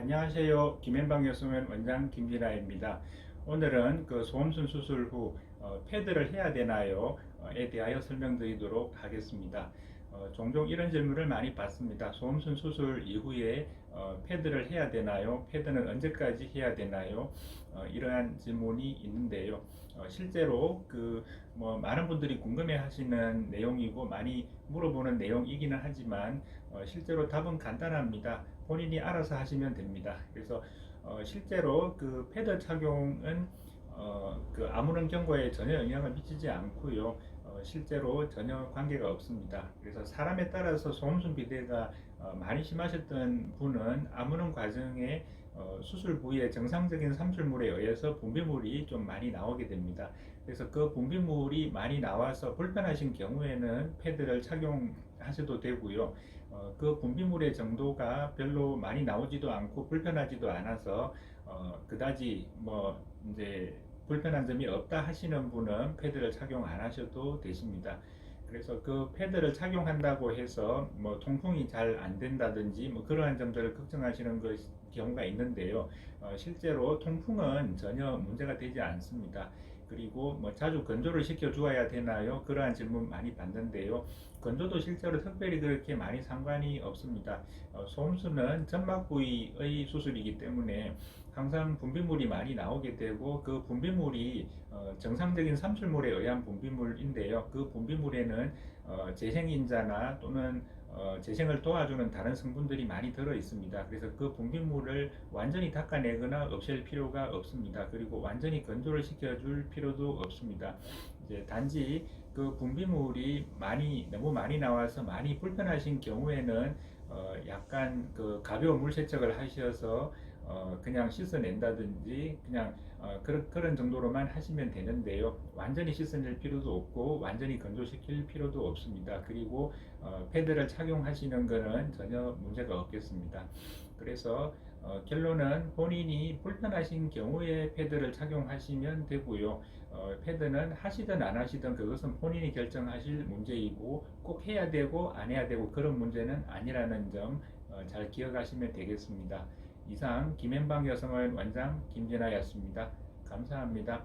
안녕하세요. 김현방 여성원 원장 김진아입니다. 오늘은 그 소음순 수술 후 어, 패드를 해야 되나요?에 대하여 설명드리도록 하겠습니다. 어, 종종 이런 질문을 많이 받습니다. 소음순 수술 이후에 어, 패드를 해야 되나요? 패드는 언제까지 해야 되나요? 어, 이러한 질문이 있는데요. 어, 실제로 그 뭐 많은 분들이 궁금해하시는 내용이고 많이 물어보는 내용이기는 하지만 어, 실제로 답은 간단합니다. 본인이 알아서 하시면 됩니다. 그래서 어, 실제로 그 패드 착용은 어, 그 아무런 경고에 전혀 영향을 미치지 않고요. 어, 실제로 전혀 관계가 없습니다. 그래서 사람에 따라서 소음순 비대가 어, 많이 심하셨던 분은 아무런 과정에 어, 수술 부위에 정상적인 삼출물에 의해서 분비물이 좀 많이 나오게 됩니다. 그래서 그 분비물이 많이 나와서 불편하신 경우에는 패드를 착용하셔도 되고요. 어, 그 분비물의 정도가 별로 많이 나오지도 않고 불편하지도 않아서 어, 그다지 뭐 이제 불편한 점이 없다 하시는 분은 패드를 착용 안 하셔도 되십니다. 그래서 그 패드를 착용한다고 해서 뭐 통풍이 잘 안 된다든지 뭐 그러한 점들을 걱정하시는 것, 경우가 있는데요. 어, 실제로 통풍은 전혀 문제가 되지 않습니다. 그리고 뭐 자주 건조를 시켜 주어야 되나요? 그러한 질문 많이 받는데요. 건조도 실제로 특별히 그렇게 많이 상관이 없습니다. 어, 소음수는 점막 부위의 수술이기 때문에 항상 분비물이 많이 나오게 되고 그 분비물이 어, 정상적인 삼출물에 의한 분비물인데요. 그 분비물에는 어, 재생인자나 또는 어, 재생을 도와주는 다른 성분들이 많이 들어 있습니다. 그래서 그 분비물을 완전히 닦아내거나 없앨 필요가 없습니다. 그리고 완전히 건조를 시켜줄 필요도 없습니다. 이제 단지 그 분비물이 많이 너무 많이 나와서 많이 불편하신 경우에는 어, 약간 그 가벼운 물 세척을 하셔서 어, 그냥 씻어낸다든지 그냥 어, 그런, 그런 정도로만 하시면 되는데요. 완전히 씻어낼 필요도 없고 완전히 건조시킬 필요도 없습니다. 그리고 어, 패드를 착용하시는 것은 전혀 문제가 없겠습니다. 그래서 어, 결론은 본인이 불편하신 경우에 패드를 착용하시면 되고요. 어, 패드는 하시든 안 하시든 그것은 본인이 결정하실 문제이고 꼭 해야 되고 안 해야 되고 그런 문제는 아니라는 점잘 기억하시면 되겠습니다. 이상 김현방 여성원 원장 김진아였습니다. 감사합니다.